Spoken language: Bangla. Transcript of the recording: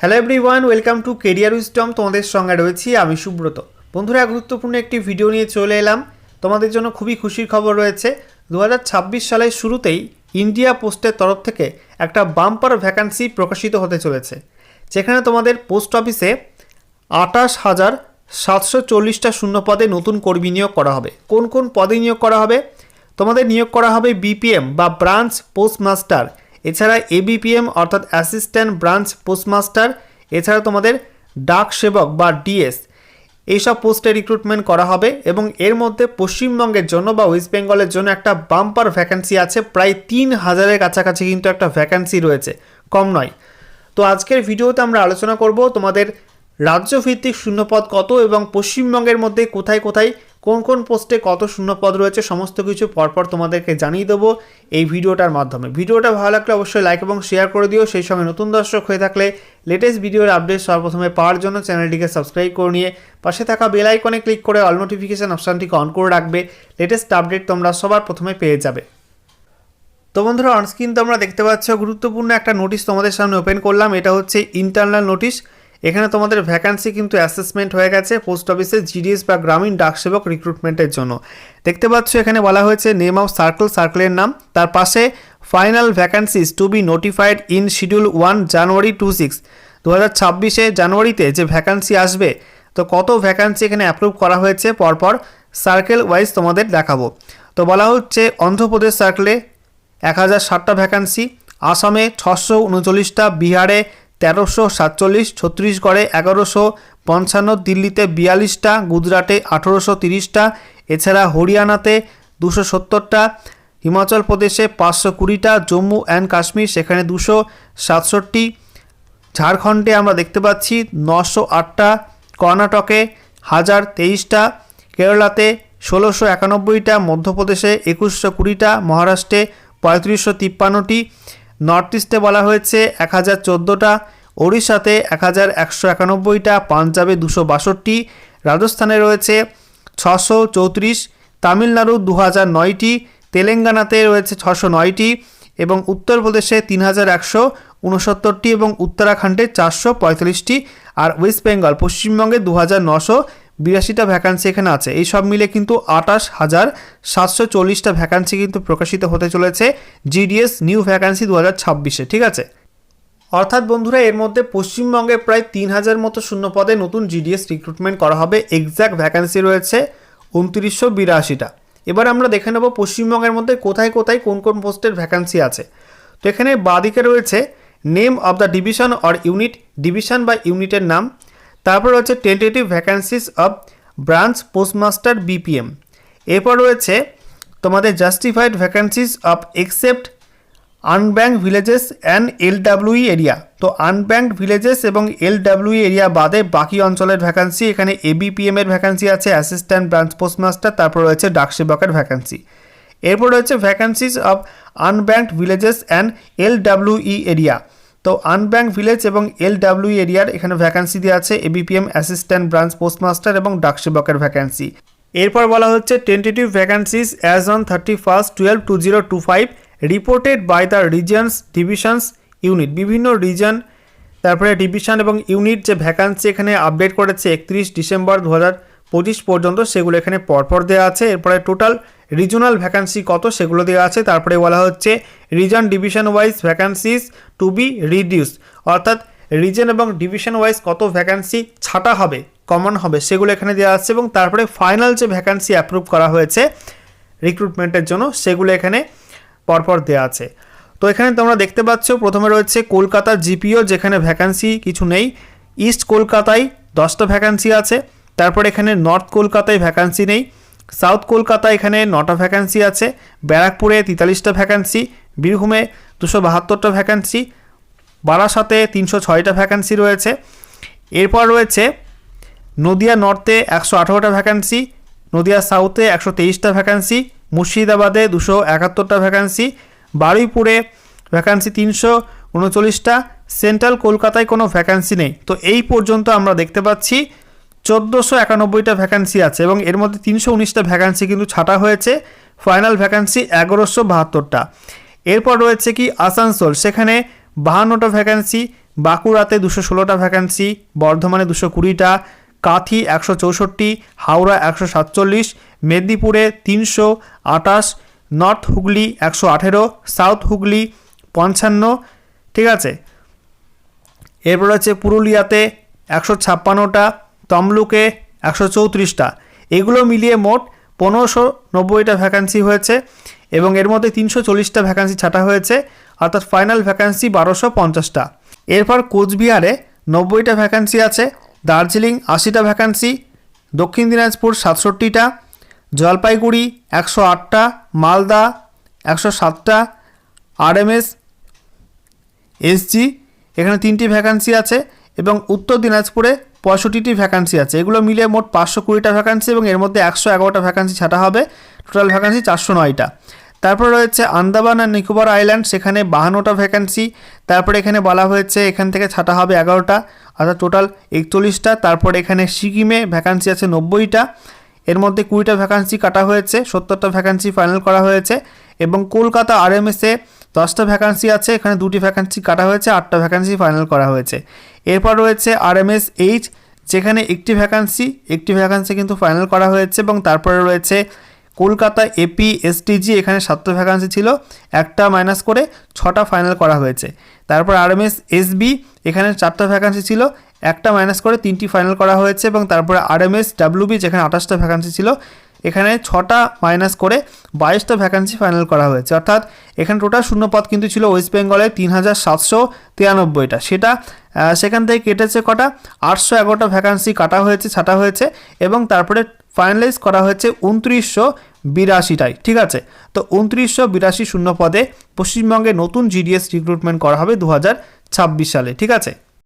Hello everyone welcome to career wisdom তোমাদের সঙ্গে রয়েছি আমি সুব্রত। বন্ধুরা, গুরুত্বপূর্ণ একটি ভিডিও নিয়ে চলে এলাম। তোমাদের জন্য খুবই খুশির খবর রয়েছে দু হাজার ছাব্বিশ সালের শুরুতেই ইন্ডিয়া পোস্টের তরফ থেকে একটা বাম্পার ভ্যাকান্সি প্রকাশিত হতে চলেছে, যেখানে তোমাদের পোস্ট অফিসে আঠাশ হাজার সাতশো চল্লিশটা শূন্য পদে নতুন কর্মী নিয়োগ করা হবে। কোন কোন পদে নিয়োগ করা হবে? তোমাদের নিয়োগ করা হবে বিপিএম বা ব্রাঞ্চ পোস্টমাস্টার এছাড়া এবিপিএম অর্থাৎ অ্যাসিস্ট্যান্ট ব্রাঞ্চ পোস্টমাস্টার এছাড়া তোমাদের ডাক সেবক বা ডিএস এইসব পোস্টে রিক্রুটমেন্ট করা হবে এবং এর মধ্যে পশ্চিমবঙ্গের জন্য বা ওয়েস্ট বেঙ্গলের জন্য একটা বাম্পার ভ্যাকান্সি আছে। প্রায় তিন হাজারের কাছাকাছি কিন্তু একটা ভ্যাকান্সি রয়েছে, কম নয়। তো আজকের ভিডিওতে আমরা আলোচনা করব তোমাদের রাজ্যভিত্তিক শূন্যপদ কত এবং পশ্চিমবঙ্গের মধ্যে কোথায় কোথায় কোন কোন পোস্টে কত শূন্যপদ রয়েছে, সমস্ত কিছু পরপর তোমাদেরকে জানিয়ে দেবো এই ভিডিওটার মাধ্যমে। ভিডিওটা ভালো লাগলে অবশ্যই লাইক এবং শেয়ার করে দিও। সেই সঙ্গে নতুন দর্শক হয়ে থাকলে লেটেস্ট ভিডিওর আপডেট সর্বপ্রথমে পাওয়ার জন্য চ্যানেলটিকে সাবস্ক্রাইব করে নিয়ে পাশে থাকা বেল আইকনে ক্লিক করে অল নোটিফিকেশান অপশানটিকে অন করে রাখবে। লেটেস্ট আপডেট তোমরা সবার প্রথমে পেয়ে যাবে। তো বন্ধুরা অনস্ক্রিন তোমরা দেখতে পাচ্ছ, গুরুত্বপূর্ণ একটা নোটিশ তোমাদের সামনে ওপেন করলাম। এটা হচ্ছে ইন্টারনাল নোটিশ এখানে তোমাদের ভ্যাকান্সি কিন্তু অ্যাসেসমেন্ট হয়ে গেছে পোস্ট অফিসে জিডিএস বা গ্রামীণ ডাকসেবক রিক্রুটমেন্টের জন্য। দেখতে পাচ্ছ এখানে বলা হয়েছে নেম অফ সার্কেল সার্কেলের নাম। তার পাশে final vacancies to be notified in schedule one January to six দু হাজার ছাব্বিশে জানুয়ারিতে যে ভ্যাকান্সি আসবে, তো কত ভ্যাকান্সি এখানে অ্যাপ্রুভ করা হয়েছে, পরপর সার্কেল ওয়াইজ তোমাদের দেখাবো। তো বলা হচ্ছে অন্ধ্রপ্রদেশ সার্কেলে এক হাজার ষাটটা ভ্যাকান্সি আসামে ছশো উনচল্লিশটা, বিহারে তেরোশো সাতচল্লিশ ছত্তিশগড়ে এগারোশো পঞ্চান্ন, দিল্লিতে বিয়াল্লিশটা, গুজরাটে আঠেরোশো তিরিশটা, এছাড়া হরিয়ানাতে দুশো সত্তরটা, হিমাচল প্রদেশে পাঁচশো কুড়িটা, জম্মু অ্যান্ড কাশ্মীর সেখানে দুশো সাতষট্টি, ঝাড়খণ্ডে আমরা দেখতে পাচ্ছি নশো আটটা, কর্ণাটকে হাজার তেইশটা, কেরালাতে ষোলোশো একানব্বইটা, মধ্যপ্রদেশে একুশশো কুড়িটা, মহারাষ্ট্রে পঁয়ত্রিশশো তিপ্পান্নটি নর্থ ইস্টে বলা হয়েছে এক হাজার চোদ্দোটা, ওড়িশাতে এক হাজার একশো একানব্বইটা, পাঞ্জাবে দুশো বাষট্টি, রাজস্থানে রয়েছে ছশো চৌত্রিশ, তামিলনাড়ু দু হাজার নয়টি, তেলেঙ্গানাতে রয়েছে ছশো নয়টি এবং উত্তরপ্রদেশে তিন হাজার একশো উনসত্তরটি এবং উত্তরাখণ্ডে চারশো পঁয়তাল্লিশটি, আর ওয়েস্ট বেঙ্গল পশ্চিমবঙ্গে দু হাজার নশো বিরাশিটা ভ্যাকান্সি এখানে আছে। এই সব মিলে কিন্তু আটাশ হাজার সাতশো চল্লিশটা ভ্যাকান্সি কিন্তু প্রকাশিত হতে চলেছে জিডিএস নিউ ভ্যাকান্সি দু হাজার ছাব্বিশে, ঠিক আছে? অর্থাৎ বন্ধুরা, এর মধ্যে পশ্চিমবঙ্গে প্রায় তিন হাজার মতো শূন্য পদে নতুন জিডিএস রিক্রুটমেন্ট করা হবে। এক্স্যাক্ট ভ্যাকান্সি রয়েছে উনত্রিশশো বিরাশিটা। এবার আমরা দেখে নেব পশ্চিমবঙ্গের মধ্যে কোথায় কোথায় কোন কোন পোস্টের ভ্যাকান্সি আছে। তো এখানে বাদিকে রয়েছে name of the division or unit division বা ইউনিটের নাম। তারপর রয়েছে tentative vacancies of branch postmaster BPM এরপর রয়েছে তোমাদের justified vacancies of except unbanked villages and LWE area তো আনব্যাঙ্ক ভিলেজেস এবং এলডাব্লিউই এরিয়া বাদে বাকি অঞ্চলের ভ্যাকান্সি এখানে এবিপিএমের ভ্যাকান্সি আছে অ্যাসিস্ট্যান্ট ব্রাঞ্চ পোস্টমাস্টার তারপর রয়েছে ডাকসেবকের ভ্যাকান্সি এরপর রয়েছে vacancies of unbanked villages and LWE area তো আনব্যাঙ্ক ভিলেজ এবং এলডাব্লিউ এরিয়ার এখানে ভ্যাকান্সি দেওয়া আছে এবিপিএম অ্যাসিস্ট্যান্ট ব্রাঞ্চ পোস্টমাস্টার এবং ডাকসেবকের ভ্যাকান্সি এরপর বলা হচ্ছে tentative vacancies as on thirty first twelve two zero two five reported by the regions divisions unit বিভিন্ন রিজন তারপরে ডিভিশন এবং ইউনিট যে ভ্যাকান্সি এখানে আপডেট করেছে একত্রিশ ডিসেম্বর দু হাজার পঁচিশ পর্যন্ত সেগুলো এখানে পরপর দেওয়া আছে। এরপরে টোটাল রিজনাল ভ্যাকান্সি কত সেগুলো দেওয়া আছে? তারপরে বলা হচ্ছে region division wise vacancies to be reduce অর্থাৎ রিজন এবং ডিভিশন ওয়াইজ কত ভ্যাকান্সি ছাটা হবে কমন হবে, সেগুলো এখানে দেওয়া আছে এবং তারপরে ফাইনাল যে ভ্যাকান্সি অ্যাপ্রুভ করা হয়েছে রিক্রুটমেন্টের জন্য, সেগুলো এখানে পরপর দেওয়া আছে। তো এখানে তোমরা দেখতে পাচ্ছ, প্রথমে রয়েছে কলকাতা জিপিও, যেখানে ভ্যাকান্সি কিছু নেই। ইস্ট কলকাতায় দশটা ভ্যাকান্সি আছে। তারপর এখানে নর্থ কলকাতায় ভ্যাকান্সি নেই। সাউথ কলকাতা এখানে নটা ভ্যাকান্সি আছে, ব্যারাকপুরে তেতাল্লিশটা ভ্যাকান্সি বীরভূমে দুশো বাহাত্তরটা ভ্যাকান্সি বারাসাতে তিনশো ছয়টা ভ্যাকান্সি রয়েছে। এরপর রয়েছে নদিয়া নর্থে একশো আঠারোটা ভ্যাকান্সি নদিয়া সাউথে একশো তেইশটা ভ্যাকান্সি মুর্শিদাবাদে দুশো একাত্তরটা ভ্যাকান্সি বারুইপুরে ভ্যাকান্সি তিনশো উনচল্লিশটা, সেন্ট্রাল কলকাতায় কোনো ভ্যাকান্সি নেই। তো এই পর্যন্ত আমরা দেখতে পাচ্ছি চোদ্দোশো একানব্বইটা ভ্যাকান্সি আছে এবং এর মধ্যে তিনশো উনিশটা ভ্যাকান্সি কিন্তু ছাটা হয়েছে। ফাইনাল ভ্যাকান্সি এগারোশো বাহাত্তরটা। এরপর রয়েছে কি আসানসোল। সেখানে বাহান্নটা ভ্যাকান্সি বাঁকুড়াতে দুশো ষোলোটা ভ্যাকান্সি বর্ধমানে দুশো কুড়িটা, কাথি একশো চৌষট্টি, হাওড়া একশো সাতচল্লিশ, মেদিনীপুরে তিনশো আটাশ, নর্থ হুগলি একশো আঠেরো, সাউথ হুগলি পঞ্চান্ন, ঠিক আছে? এরপর হচ্ছে পুরুলিয়াতে একশো ছাপ্পান্নটা তমলুকে একশো চৌত্রিশটা। এগুলো মিলিয়ে মোট পনেরোশো নব্বইটা ভ্যাকান্সি হয়েছে এবং এর মধ্যে তিনশো চল্লিশটা ভ্যাকান্সি ছাটা হয়েছে, অর্থাৎ ফাইনাল ভ্যাকান্সি বারোশো পঞ্চাশটা। এরপর কোচবিহারে নব্বইটা ভ্যাকান্সি আছে, দার্জিলিং আশিটা ভ্যাকান্সি দক্ষিণ দিনাজপুর সাতষট্টিটা, জলপাইগুড়ি একশো আটটা, মালদা একশো সাতটা, আরএমএস, এসজি, এখানে তিনটি ভ্যাকান্সি আছে এবং উত্তর দিনাজপুরে পঁয়ষট্টিটি ভ্যাকান্সি আছে। এগুলো মিলে মোট পাঁচশো কুড়িটা ভ্যাকান্সি এবং এর মধ্যে একশো এগারোটা ভ্যাকান্সি ছাটা হবে। টোটাল ভ্যাকান্সি চারশো নয়টা। তারপর রয়েছে আন্দামান আর নিকোবর আইল্যান্ড সেখানে বাহান্নটা ভ্যাকান্সি তারপরে এখানে বলা হয়েছে এখান থেকে ছাটা হবে এগারোটা, অর্থাৎ টোটাল একচল্লিশটা। তারপর এখানে সিকিমে ভ্যাকান্সি আছে নব্বইটা। এর মধ্যে কুড়িটা ভ্যাকান্সি কাটা হয়েছে, সত্তরটা ভ্যাকান্সি ফাইনাল করা হয়েছে এবং কলকাতা আরএমএসে দশটা ভ্যাকান্সি আছে, এখানে দুটি ভ্যাকান্সি কাটা হয়েছে, আটটা ভ্যাকান্সি ফাইনাল করা হয়েছে। এরপর রয়েছে আরএমএস এইচ যেখানে একটি ভ্যাকান্সি একটি ভ্যাকান্সি কিন্তু ফাইনাল করা হয়েছে এবং তারপরে রয়েছে কলকাতা এপি এসটিজি এখানে সাতটা ভ্যাকান্সি ছিল, একটা মাইনাস করে ছটা ফাইনাল করা হয়েছে। তারপর আরএমএস এসবি এখানে চারটা ভ্যাকান্সি ছিল, একটা মাইনাস করে তিনটি ফাইনাল করা হয়েছে এবং তারপরে আরএমএস ডাব্লিউবি যেখানে আঠাশটা ভ্যাকান্সি ছিল এখানে ছটা মাইনাস করে বাইশটা ভ্যাকান্সি ফাইনাল করা হয়েছে। অর্থাৎ এখানে টোটাল শূন্যপদ কিন্তু ছিল ওয়েস্ট বেঙ্গলে তিন হাজার সাতশো তিরানব্বইটা। সেটা সেখান থেকে কেটেছে কটা? আটশো এগারোটা ভ্যাকান্সি কাটা হয়েছে, ছাটা হয়েছে এবং তারপরে ফাইনালাইজ করা হয়েছে উনত্রিশশো বিরাশিটাই ঠিক আছে? তো উনত্রিশশো বিরাশি শূন্য পদে পশ্চিমবঙ্গে নতুন জিডিএস রিক্রুটমেন্ট করা হবে দু ছাব্বিশ সালে। ঠিক আছে?